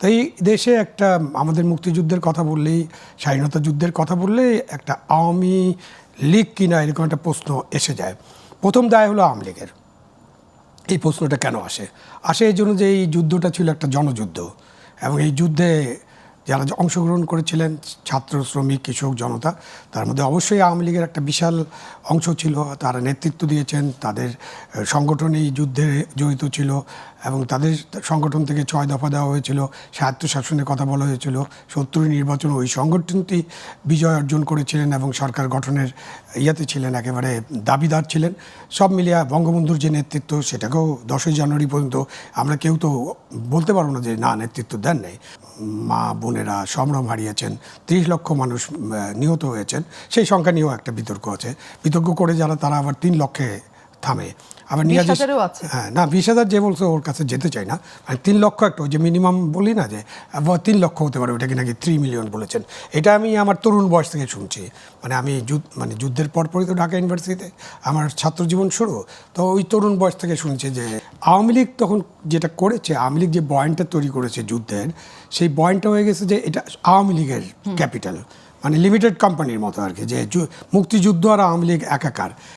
তাই দেশে একটা আমাদের মুক্তিযুদ্ধের কথা বললেই, স্বাধীনতা যুদ্ধের কথা বললেই একটা আওয়ামী লীগ কিনা এরকম একটা প্রশ্ন এসে যায়। প্রথম দায় হলো আওয়ামী লীগের। এই প্রশ্নটা কেন আসে? আসে এই জন্য যে এই যুদ্ধটা ছিল একটা জনযুদ্ধ এবং এই যুদ্ধে যারা অংশগ্রহণ করেছিলেন ছাত্র শ্রমিক কৃষক জনতা তার মধ্যে অবশ্যই আওয়ামী লীগের একটা বিশাল অংশ ছিল। তারা নেতৃত্ব দিয়েছেন তাদের আহ, সংগঠন এই যুদ্ধে জড়িত ছিল এবং তাদের সংগঠন থেকে ছয় দফা দেওয়া হয়েছিল। স্বায়ত্তশাসনের কথা বলা হয়েছিল। সত্তর নির্বাচন ওই সংগঠনটি বিজয় অর্জন করেছিলেন এবং সরকার গঠনের ইয়াতে ছিলেন একেবারে দাবিদার ছিলেন। সব মিলিয়ে বঙ্গবন্ধুর যে নেতৃত্ব সেটাকেও দশই জানুয়ারি পর্যন্ত আমরা কেউ তো বলতে পারব না যে না নেতৃত্ব দেন নাই মা বোনেরা সম্ভ্রম হারিয়েছেন, ত্রিশ লক্ষ মানুষ নিহত হয়েছেন, সেই সংখ্যা নিয়েও একটা বিতর্ক আছে। বিতর্ক করে যারা, তারা আবার তিন লক্ষে থামে। আবার হাজারেও আছে। হ্যাঁ না বিশ হাজার যে বলছে ওর কাছে যেতে চাই না। মানে তিন লক্ষ একটা ওই যে মিনিমাম বলি না যে তিন লক্ষ হতে পারে ওটাকে নাকি থ্রি মিলিয়ন বলেছেন। এটা আমি আমার তরুণ বয়স থেকে শুনছি। মানে আমি যুদ্ধ মানে যুদ্ধের পরপরই তো ঢাকা ইউনিভার্সিটিতে আমার ছাত্র জীবন শুরু। তো ওই তরুণ বয়স থেকে শুনছি যে আওয়ামী লীগ তখন যেটা করেছে আওয়ামী লীগ যে বয়েন্টটা তৈরি করেছে যুদ্ধের সেই বয়েন্টটা হয়ে গেছে যে এটা আওয়ামী লীগের ক্যাপিটাল মানে লিমিটেড কোম্পানির মতো আর কি যে মুক্তিযুদ্ধ আর আওয়ামী লীগ একাকার।